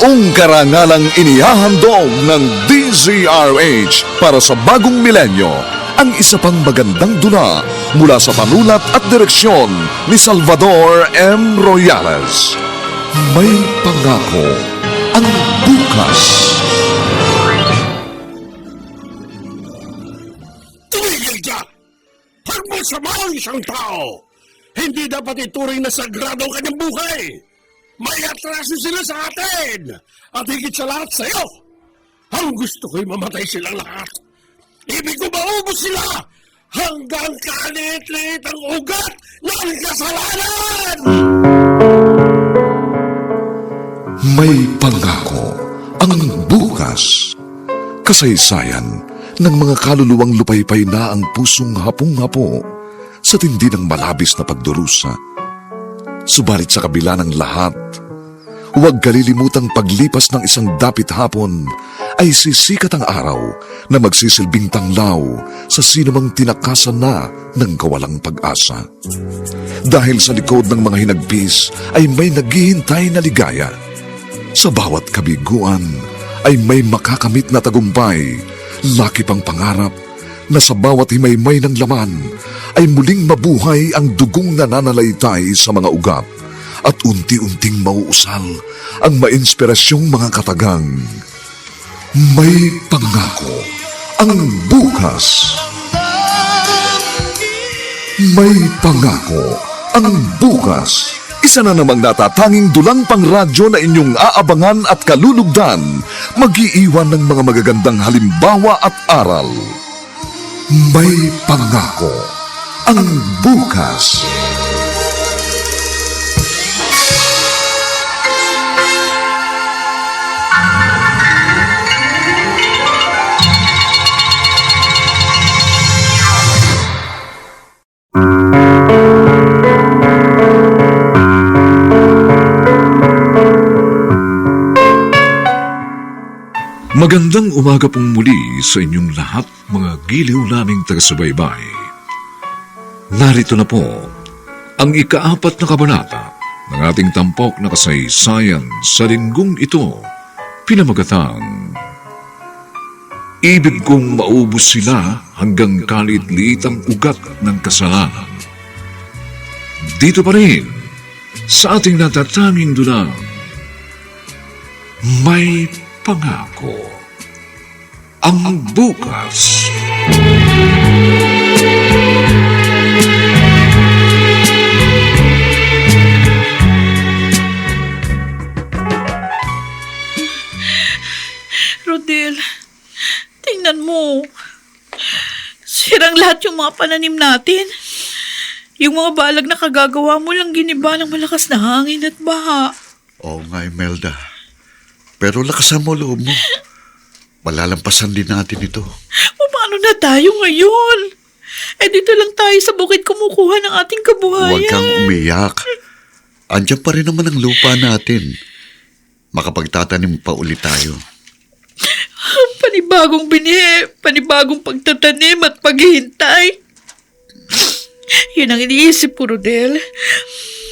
Buong karangalang inihahandog ng DZRH para sa bagong milenyo ang isa pang magandang dula mula sa panulat at direksyon ni Salvador M. Royales. May pangako ang bukas. Tumigil ka! Pagmasama ang isang tao! Hindi dapat ituring na sagrado ang kanyang buhay! May atraso sila sa atin! At higit sa lahat sa'yo! Ang gusto ko'y mamatay silang lahat! Ibig ko maubos sila! Hanggang kalit-lit ang ugat ng kasalanan! May pangako ang bukas. Kasaysayan ng mga kaluluwang lupaypay na ang pusong hapong-hapo sa tindi ng malabis na pagdurusa. Subalit sa kabila ng lahat, huwag kalilimutang paglipas ng isang dapit hapon ay sisikat ang araw na magsisilbing tanglaw sa sinumang tinakasan na ng kawalang pag-asa. Dahil sa likod ng mga hinagpis ay may naghihintay na ligaya. Sa bawat kabiguan ay may makakamit na tagumpay, laki pang pangarap na sa bawat himaymay ng laman ay muling mabuhay ang dugong nananalaytay sa mga ugat at unti-unting mauusal ang mainspirasyong mga katagang. May pangako ang bukas. May pangako ang bukas. Isa na namang natatanging dulang pangradyo na inyong aabangan at kalulugdan, mag-iiwan ng mga magagandang halimbawa at aral. May pangako ang bukas. Magandang umaga pong muli sa inyong lahat mga giliw naming taga-subaybay. Narito na po ang ikaapat na kabanata ng ating tampok na kasaysayan sa linggong ito, pinamagatang Ibig kong maubos sila hanggang kalit-liit ang ugat ng kasalanan. Dito pa rin, sa ating natatanging dulang, may pangako. Ang bukas. Rodel, tingnan mo. Sirang lahat yung mga pananim natin. Yung mga balag na kagagawa mo lang giniba ng malakas na hangin at baha. Oo nga, Imelda. Pero lakasan mo loob mo. Malalampasan din natin ito. Paano na tayo ngayon? Eh dito lang tayo sa bukid kumukuha ng ating kabuhayan. Huwag kang umiyak. Andiyan pa rin naman ang lupa natin. Makapagtatanim pa ulit tayo. Panibagong bini, panibagong pagtatanim at paghihintay. Yun ang iniisip ko, Rodel.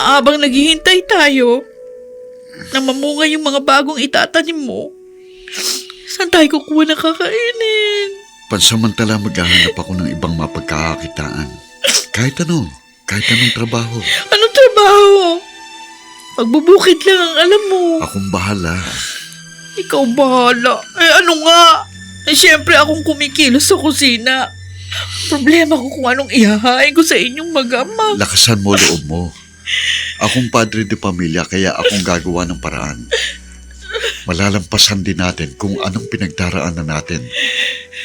Habang naghihintay tayo, na mamunga yung mga bagong itatanim mo, saan tayo kukuha ng kakainin? Pansamantala maghahanap ako ng ibang mapagkakakitaan. Kahit ano, kahit anong trabaho. Anong trabaho? Pagbubukid lang ang alam mo. Akong bahala. Ikaw bahala. Eh ano nga? Eh syempre akong kumikilos sa kusina. Problema ko kung anong ihahain ko sa inyong mag-ama. Lakasan mo loob mo. Akong padre de pamilya kaya akong gagawa ng paraan. Malalampasan din natin kung anong pinagdaraanan natin.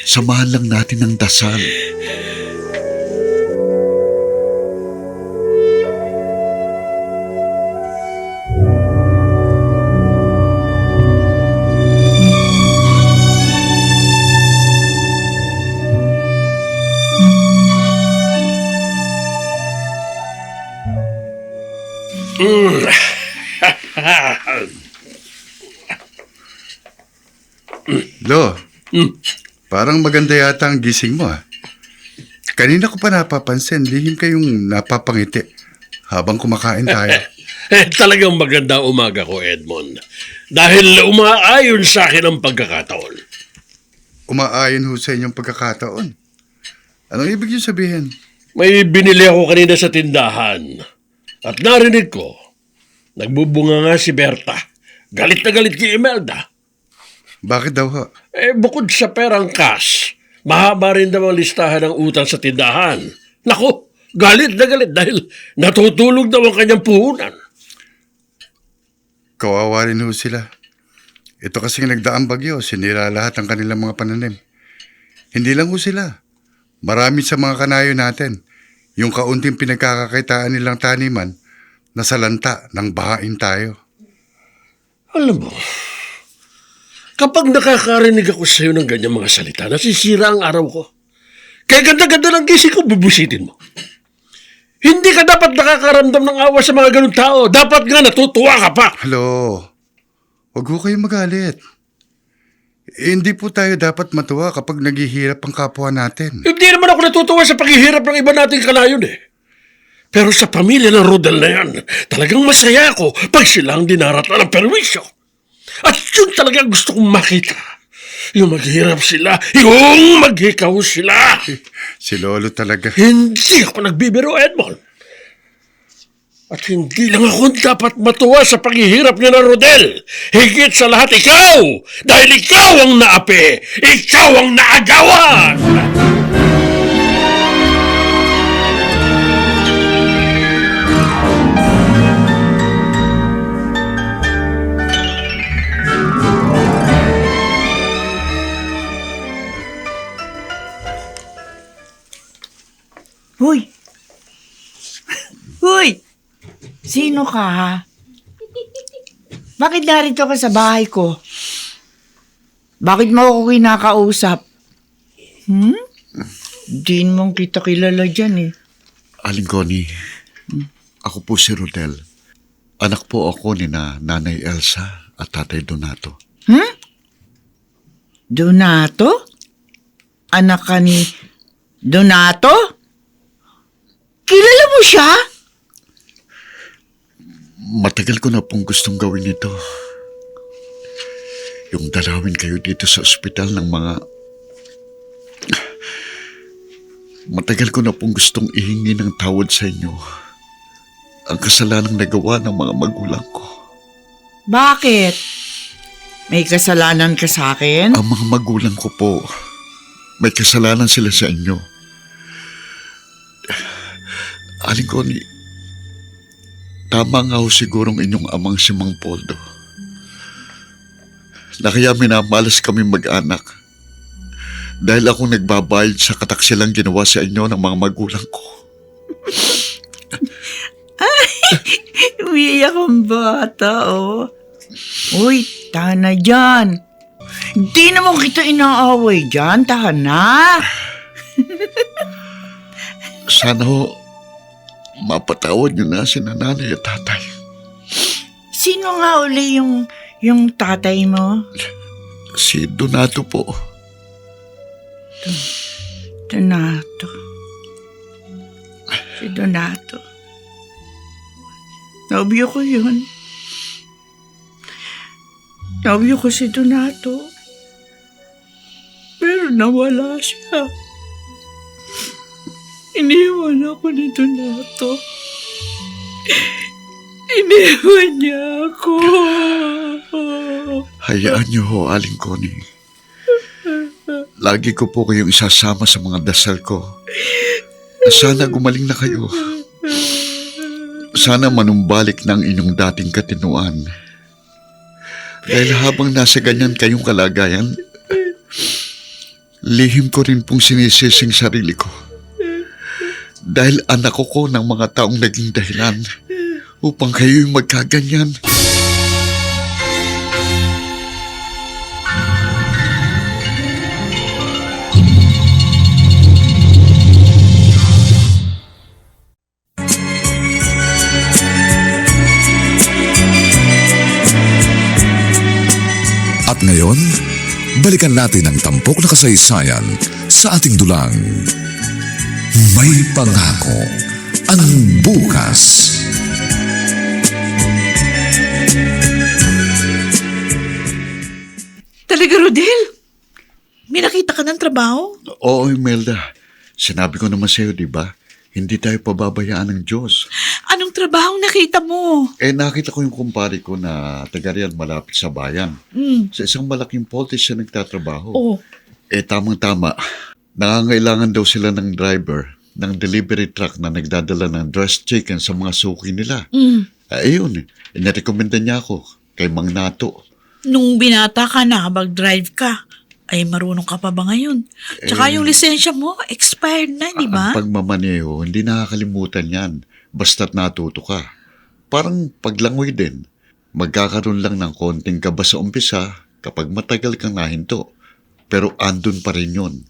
Samahan lang natin ng dasal. Parang maganda yata ang gising mo ah. Kanina ko pa napapansin, lihim kayong napapangiti habang kumakain tayo. Eh, talagang maganda umaga ko, Edmond. Dahil umaayon sa akin ang pagkakataon. Umaayon ho sa inyong pagkakataon. Anong ibig niyo sabihin? May binili ako kanina sa tindahan. At narinig ko, nagbubunga nga si Berta. Galit na galit kay Imelda. Bakit daw ho? Eh, bukod sa perang cash, mahaba rin daw ang listahan ng utang sa tindahan. Naku, galit na galit dahil natutulog daw ang kanyang puhunan. Kawawa rin ho sila. Ito kasing nagdaang bagyo, sinira lahat ang kanilang mga pananim. Hindi lang ho sila. Marami sa mga kanayo natin. Yung kaunting pinagkakakitaan nilang taniman, nasalanta ng bahain tayo. Alam mo, kapag nakakarinig ako sa iyo ng ganyang mga salita, nasisira ang araw ko. Kaya ganda-ganda ng gising ko, bubusitin mo. Hindi ka dapat nakakaramdam ng awa sa mga ganun tao. Dapat nga natutuwa ka pa. Hello, huwag ho kayong magalit. Eh, hindi po tayo dapat matuwa kapag naghihirap ang kapwa natin. Hindi naman ako natutuwa sa paghihirap ng iba nating kanayon eh. Pero sa pamilya ng Rodel na yan, talagang masaya ako pag sila ang dinaratan ng perwisyo. At yun talaga gusto kong makita. Yung maghirap sila, yung maghikaw sila. Si Lolo talaga. Hindi ako nagbibiro, Edmond. At hindi lang ako dapat matuwa sa paghihirap niya ng Rodel. Higit sa lahat, ikaw! Dahil ikaw ang naapi! Ikaw ang naagawan! Ka, ha? Bakit narito ka sa bahay ko? Bakit mo ako kinakausap? Hmm? Di mong kita kilala dyan eh. Aling Connie, ako po si Rodel. Anak po ako ni na Nanay Elsa at Tatay Donato. Donato? Anak ka ni Donato? Kilala mo siya? Matagal ko na pong gustong gawin ito. Yung dalawin kayo dito sa ospital ng mga... Matagal ko na pong gustong ihingi ng tawad sa inyo. Ang kasalanang nagawa ng mga magulang ko. Bakit? May kasalanan ka sa akin? Ang mga magulang ko po, may kasalanan sila sa inyo. Aling Connie, tama nga ho sigurong inyong amang si Mang Poldo. Na kaya minamalas kami mag-anak. Dahil ako nagbabayad sa kataksilang ginawa sa inyo ng mga magulang ko. Umiiyak ang bata, oh. Uy, tahan na dyan. Hindi naman kita inaaway dyan, tahan na. Sana ho, mapatawad niyo na si nanay at tatay. Sino nga uli yung, yung tatay mo? Si Donato po. Donato. Si Donato. Nobyo ko yun. Nobyo ko si Donato. Pero nawala siya. Iniwan ako ni Donato. Iniwan niya ako. Hayaan niyo ho, Aling Connie. Lagi ko po kayong isasama sa mga dasal ko. Sana gumaling na kayo. Sana manumbalik ng inyong dating katinuan. Dahil habang nasa ganyan kayong kalagayan, lihim ko rin pong sinisising sarili ko. Dahil anak ko ng mga taong naging dahilan upang kayo'y magkaganyan. At ngayon, balikan natin ang tampok na kasaysayan sa ating dulang may pangako ang bukas. Talaga, Rodel? May nakita ka ng trabaho? Oo, Imelda. Sinabi ko naman sa'yo, di ba? Hindi tayo pababayaan ng Diyos. Anong trabaho nakita mo? Eh, nakita ko yung kumpare ko na taga riyan malapit sa bayan. Mm. Sa isang malaking poultry siya nagtatrabaho. Oo. Eh, tamang-tama, Nangangailangan daw sila ng driver ng delivery truck na nagdadala ng dressed chicken sa mga suki nila. mm. Eh, ayun, inarekomenda niya ako kay Mang Nato. Nung binata ka na, mag-drive ka, ay marunong ka pa ba ngayon? Tsaka yung lisensya mo, expired na, di ba? Ang pagmamaneho, hindi nakakalimutan yan. Basta't natuto ka. Parang paglangoy din. Magkakaroon lang ng konting kaba sa umpisa kapag matagal kang nahinto. Pero andun pa rin yun.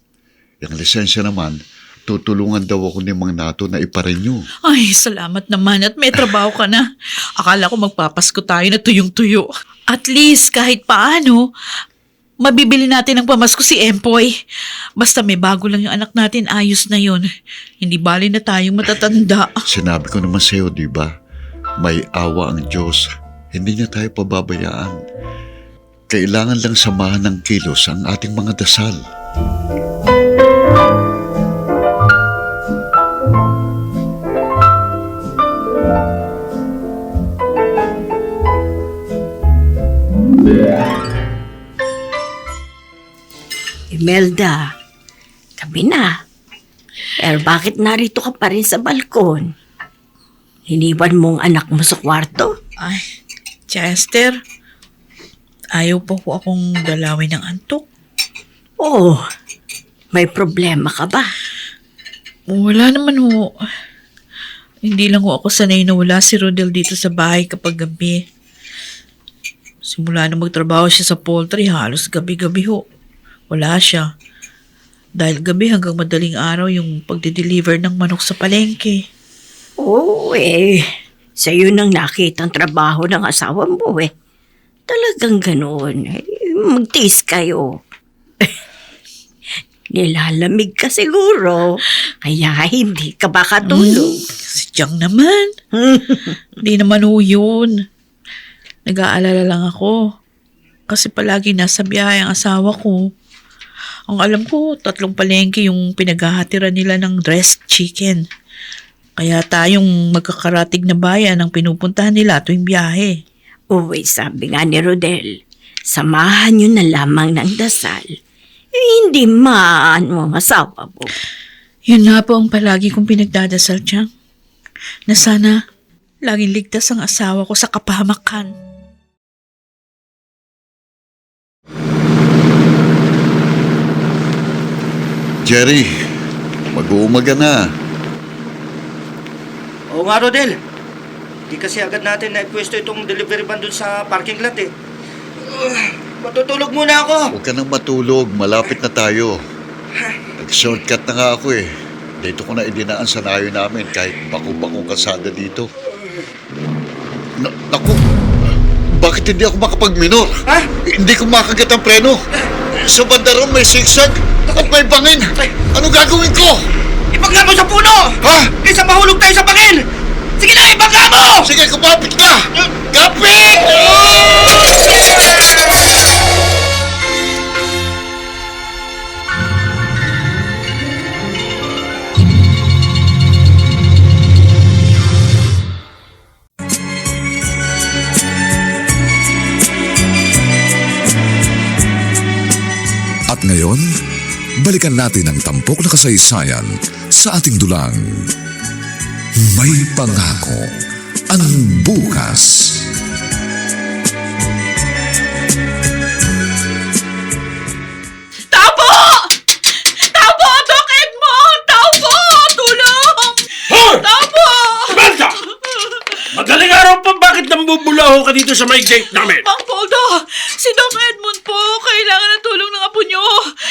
Yung lisensya naman, tutulungan daw ako ni Mang Nato na iparenew. Ay, salamat naman at may trabaho ka na. Akala ko magpapasko tayo na tuyong-tuyo. At least, kahit paano, mabibili natin ng pamasko si Empoy. Basta may bago lang yung anak natin, ayos na yun. Hindi bali na tayong matatanda. Sinabi ko naman sa'yo, di ba? May awa ang Diyos. Hindi niya tayo pababayaan. Kailangan lang samahan ng kilos ang ating mga dasal. Imelda, bakit narito ka pa rin sa balkon? Hiniwan mo ang anak mo sa kwarto? Ay, Chester, ayaw pa po akong dalawin ng antok. Oo, may problema ka ba? Wala naman ho. Hindi lang ho ako sanay na wala si Rodel dito sa bahay kapag gabi. Simula na magtrabaho siya sa poultry, halos gabi-gabi ho. Wala siya. Dahil gabi hanggang madaling araw yung pagde-deliver ng manok sa palengke. Oo eh, sa'yo nang nakita ang trabaho ng asawa mo eh. Talagang ganoon. Eh, magtiis kayo. Nilalamig ka siguro. Kaya hindi ka ba katulog? Si Chang naman. Hindi naman ho yun. Nag-aalala lang ako. Kasi palagi nasa biyahe ang asawa ko. Ang alam ko, tatlong palengke yung pinaghahatiran nila ng dressed chicken. Kaya tayong magkakaratig na bayan ang pinupuntahan nila tuwing biyahe. Uy, sabi nga ni Rodel, samahan nyo na lamang ng dasal. Eh, hindi maan mo ang asawa mo. Yun nga po ang palagi kong pinagdadasal, Chang. Na sana laging ligtas ang asawa ko sa kapahamakan. Jerry, mag-uumaga na. Oo nga, Rodel. Di kasi agad natin na ipwesto itong delivery van dun sa parking lot eh. Uh, matutulog muna ako. Huwag ka nang matulog, malapit na tayo. Nag-shortcut na nga ako eh. Dito ko na idinaan sa nayo namin kahit bako-bakong kasada dito. Na naku, bakit hindi ako makapag-minor? Ha? Hindi ko makagat ang preno. Sa bandaron may sigsag at may bangin. Ano gagawin ko? Mo sa puno! Ha? Isa mahulog tayo sa bangin! Sige na, ibangga mo! Sige, kumapit ka! Kapit! At ngayon, balikan natin ang tampok na kasaysayan sa ating dulang. May pangako ang bukas. Tapo! Tapo! Doc Edmond! Tapo! Tulong! Hoy! Tapo! Imelda! Madaling araw pa bakit nambubulaho ka dito sa may gate namin? Mang Poldo, si Doc Edmond po, kailangan ng tulong ng apo nyo.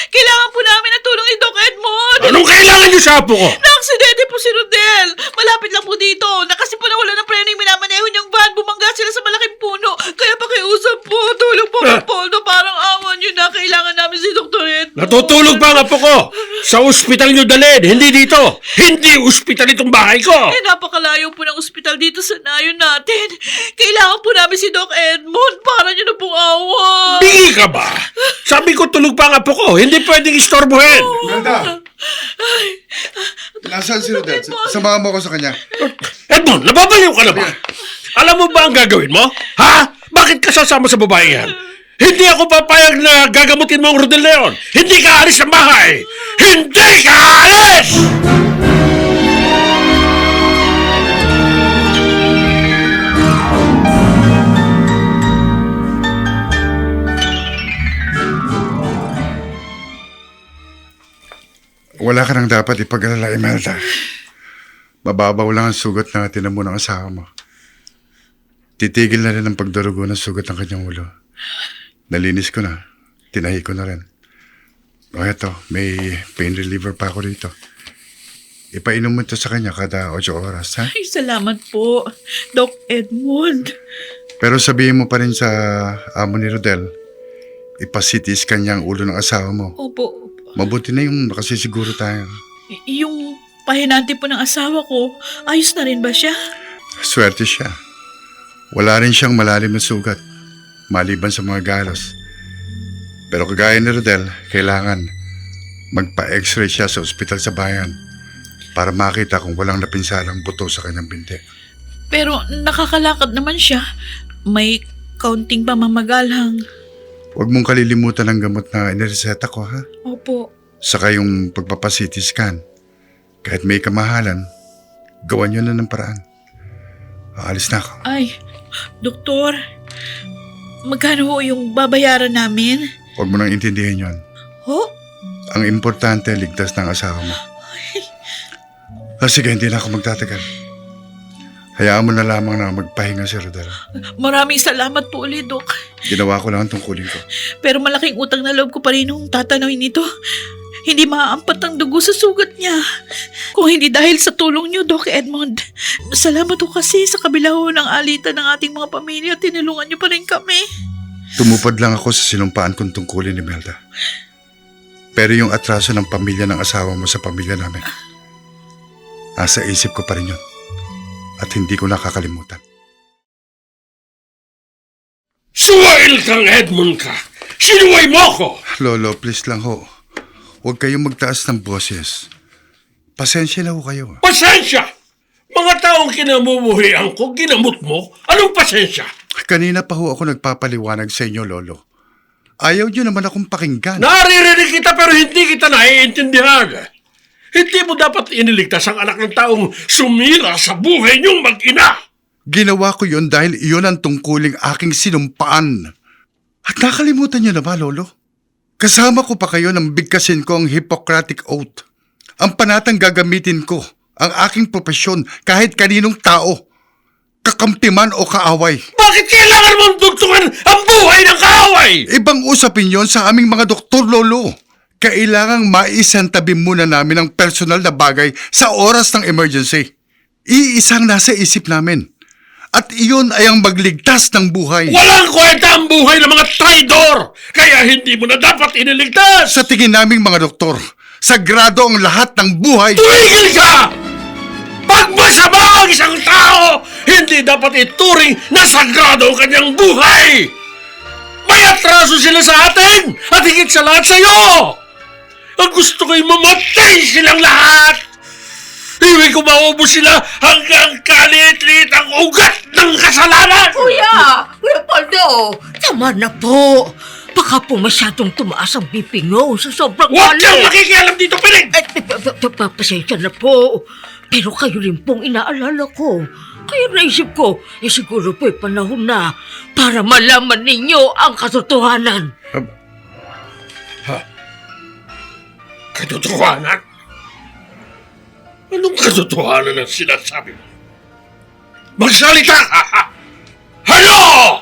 Kailangan po namin ng tulong ni Doc Edmond. Anong kailangan niyo sa apo ko? Na-aksidente po si Rodel. Malapit lang po dito. Nakasi po na wala ng preno yung minamaneho niyang van. Bumangga sila sa malaking puno. Kaya pakiusap po. Tulong po, Mang Poldo. Parang awan nyo na. Kailangan namin si Dr. Edmond. Natutulog pa ang apo ko. Sa ospital niyo dalhin, hindi dito. Hindi ospital itong bahay ko. Eh, napakalayo po ng ospital dito sa nayon natin. Kailangan po namin si Doc Edmond para niyo na pong awa. Bingi ka ba? Sa natutulog pa ang apo ko. Hindi pwedeng istorbohin. Imelda! Nasaan si Rodel? Samahan mo ako sa kanya. Edmond, nababaliw ka na ba? Alam mo ba ang gagawin mo? Ha? Bakit ka sasama sa babae yan? Hindi ako papayag na gagamutin mo ang Rodel yun. Hindi ka alis ng bahay. Hindi ka alis! Wala ka nang dapat ipag-alala, Imelda. Mababaw lang ang sugat na tinan mo ng asawa mo. Titigil na rin ang pagdurugo ng sugat ng kanyang ulo. Nalinis ko na. Tinahi ko na rin. O eto, may pain reliever pa ako rito. Ipainom mo ito sa kanya kada 8 oras, ha? Ay, salamat po, Doc Edmund. Pero sabihin mo pa rin sa amo ni Rodel, ipasitis kanya ang ulo ng asawa mo. Opo, opo. Mabuti na yung nakasisiguro tayo. Y- yung pahinante po ng asawa ko, ayos na rin ba siya? Swerte siya. Wala rin siyang malalim na sugat, maliban sa mga galos. Pero kagaya ni Rodel, kailangan magpa-x-ray siya sa ospital sa bayan para makita kung walang napinsalang buto sa kanyang binti. Pero nakakalakad naman siya. May kaunting pamamagalhang. Huwag mong kalilimutan ang gamot na inireseta ko, ha? Opo. Saka yung pagpapacity scan. Kahit may kamahalan, gawan nyo na ng paraan. Aalis na ako. Ay, doktor, magkano ho yung babayaran namin? Huwag mo nang intindihin yon. Ho? Ang importante, ligtas ng asawa mo. Ah, sige, hindi na ako magtatagal. Hayaan mo na lamang na magpahinga si Rodel. Maraming salamat po ulit, Dok. Ginawa ko lang ang tungkulin ko. Pero malaking utang na loob ko pa rin nung tatanawin nito. Hindi maaampat ang dugo sa sugat niya. Kung hindi dahil sa tulong niyo, Doc Edmond. Salamat po kasi sa kabila ho ng alitan ng ating mga pamilya, tinulungan niyo pa rin kami. Tumupad lang ako sa sinumpaan kong tungkulin ni Melda. Pero yung atraso ng pamilya ng asawa mo sa pamilya namin, nasa isip ko pa rin yun. At hindi ko nakakalimutan. Suwail kang Edmond ka! Sinuway mo ko! Lolo, please lang ho. Huwag kayong magtaas ng boses. Pasensya na ho kayo. Pasensya! Mga taong kinamumuhian ko, ginamot mo, anong pasensya? Kanina pa ho ako nagpapaliwanag sa inyo, Lolo. Ayaw niyo naman akong pakinggan. Naririnig kita pero hindi kita naiintindihan. Hindi mo dapat iniligtas ang anak ng taong sumira sa buhay niyong mag-ina. Ginawa ko yon dahil iyon ang tungkuling aking sinumpaan. At nakalimutan niyo na ba, Lolo? Kasama ko pa kayo nang bigkasin ko ang Hippocratic Oath. Ang panatang gagamitin ko, ang aking propesyon kahit kaninong tao. Kakampi man o kaaway. Bakit kailangan mong dugtungan ang buhay ng kaaway? Ibang usapin yon sa aming mga doktor, Lolo. Kailangang maisantabi muna namin ang personal na bagay sa oras ng emergency. Iisang nasa isip namin. At iyon ay ang magligtas ng buhay. Walang kwenta ang buhay ng mga traidor! Kaya hindi mo na dapat iniligtas! Sa tingin naming mga doktor, sagrado ang lahat ng buhay. Tumigil ka! Pag masama ang isang tao, hindi dapat ituring na sagrado ang kanyang buhay! May atraso sila sa atin at higit sa lahat sa iyo! Ang gusto ko'y mamatay silang lahat! Iwi ko maubos sila hanggang kalit-lit ang ugat ng kasalanan! Kuya! Kuya Paldo! Tama na po! Baka po masyadong tumaas ang BP nyo sa sobrang Huwag kang makikialam dito, Piling! Eh, pa- pasensya na po. Pero kayo rin pong inaalala ko. Kaya naisip ko, eh siguro po'y panahon na para malaman ninyo ang katotohanan. Katotohanan? Anong katotohanan ang sinasabi mo? Magsalita ka! Ano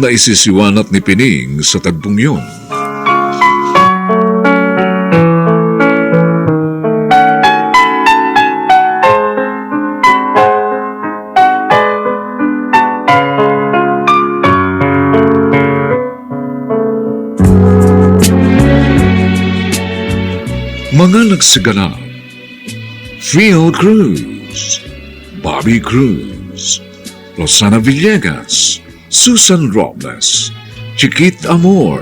ang naisisiwanat ni Pining sa tagpong yun. Mga nagsaganap Phil Cruz Bobby Cruz Rosana Villegas Susan Robles, Chiquit Amor,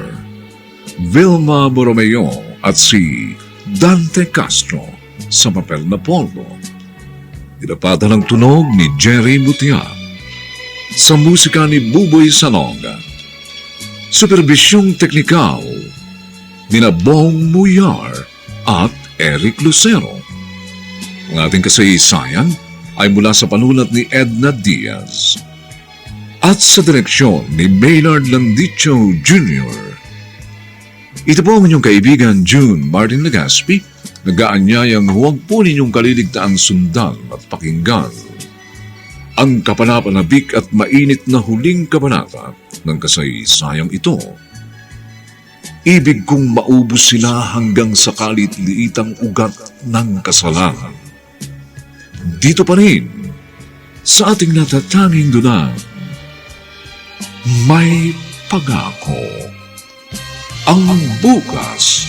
Vilma Borromeo at si Dante Castro sa papel na polvo. Tinapatan ng tunog ni Jerry Mutia sa musika ni Buboy Salonga. Supervisyong teknikal ni Bong Muyar at Eric Lucero. Ang ating kasaysayan ay mula sa panulat ni Edna Diaz at sa direksyon ni Maynard Landicho Jr. Ito po ang inyong kaibigan June Martin Legaspi, nag-aanyayang huwag po ninyong kaliligtaan sundan at pakinggan ang kapanapanabik at mainit na huling kabanata ng kasaysayang ito. Ibig kong maubos sila hanggang sa kalit-liitang ugat ng kasalanan. Dito pa rin, sa ating natatanging dunang, may pagako ang bukas.